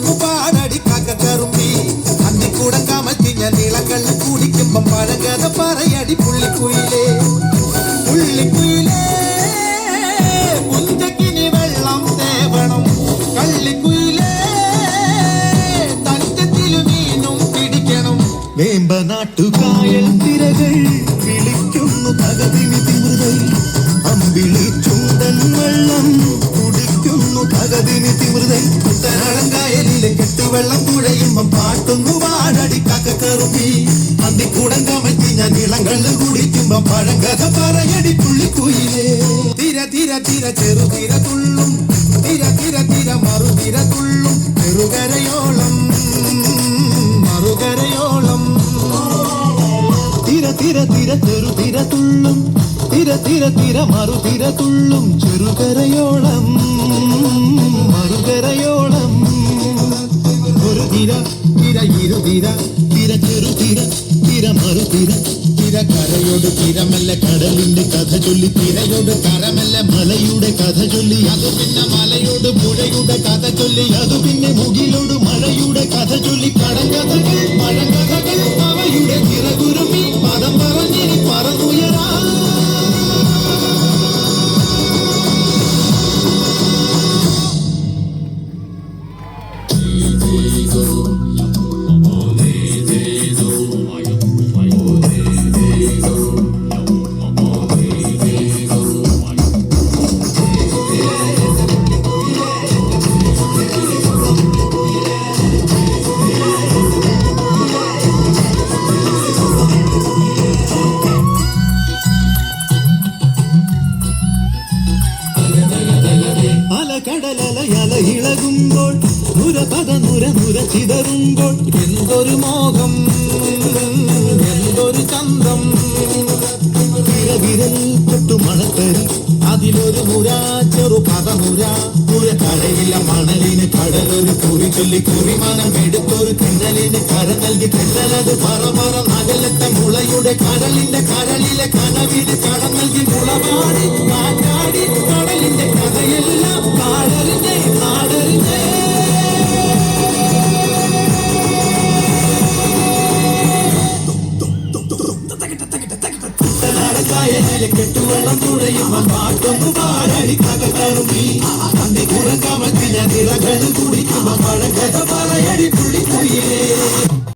പാട്ടുന്നു പാടടി കാക്കക്കറുമ്പി അന്തിക്കൂടം കമത്തി ഞാൻ നീളക്കള്ള് കുടിക്കുമ്പം പഴകഥ പറയടി പുള്ളിക്കുയിലേ. പുള്ളിക്കുയിലേ പുഞ്ചക്കിനി വെള്ളം തേവണം. കള്ളിക്കുയിലേ തഞ്ചത്തിലു മീനും പിടിക്കണം. വേമ്പനാട്ടുകായൽ തിരകൾ വിളിക്കുന്നു തകതിനി തിമൃതൈ അമ്പിളി ചുണ്ടൻ കുടിക്കുമ്പം പഴങ്കഥ പറയടി പുള്ളിക്കുയിലേ തിര തിര തിര ചെറുതിര തുള്ളും തിര തിര തിര മറുതിര തുള്ളും ചെറുകരയോളം മറുകരയോളം തിര തിര തിര ചെറുതിര തുള്ളും തിര തിര തിര മറുതിര തുള്ളും ചെറുകരയോളം മറുകരയോളം ഒരു തിര തിര ഇരുതിര തിര ചെറുതിര തിര മറുതിര തിര കരയോട് തിരമല്ല കടലിന്റെ കഥ ചൊല്ലി തിരയോട് കരമല്ല മലയുടെ കഥ ചൊല്ലി. അത് പിന്നെ മലയോട് പുഴയുടെ കഥ ചൊല്ലി. അത് പിന്നെ മുകിലോട് അലകടലല ഇളകുമ്പോൾ നുര പദ നുര നുര ചിതറുമ്പോൾ എന്തൊരു മോഹം എന്തൊരു ചന്തം. വിരവിരൽ തൊട്ടു മണത്തരി അതിലൊരു മുര ചെറു പദമുര മുര. കടയില്ല മണലിന് കടലൊരു കുറി ചൊല്ലി കുറിമാനം എടുത്തൊരു കിണലിന് കര നൽകി കിണലത് പറ പറ നകലത്തെ മുളയുടെ കടലിന്റെ കരളിലെ കനവിന് കട നൽകി മുളവാടി കടലിന്റെ കഥയെല്ലാം காயலில கெட்டு வளம் துடையும் பாட்டும் பாடடிக்காக தருமி தந்தை குரங்காமத்தின நிலகளும் குடிக்கும். பழங்கத பழையடி புள்ளி குடியே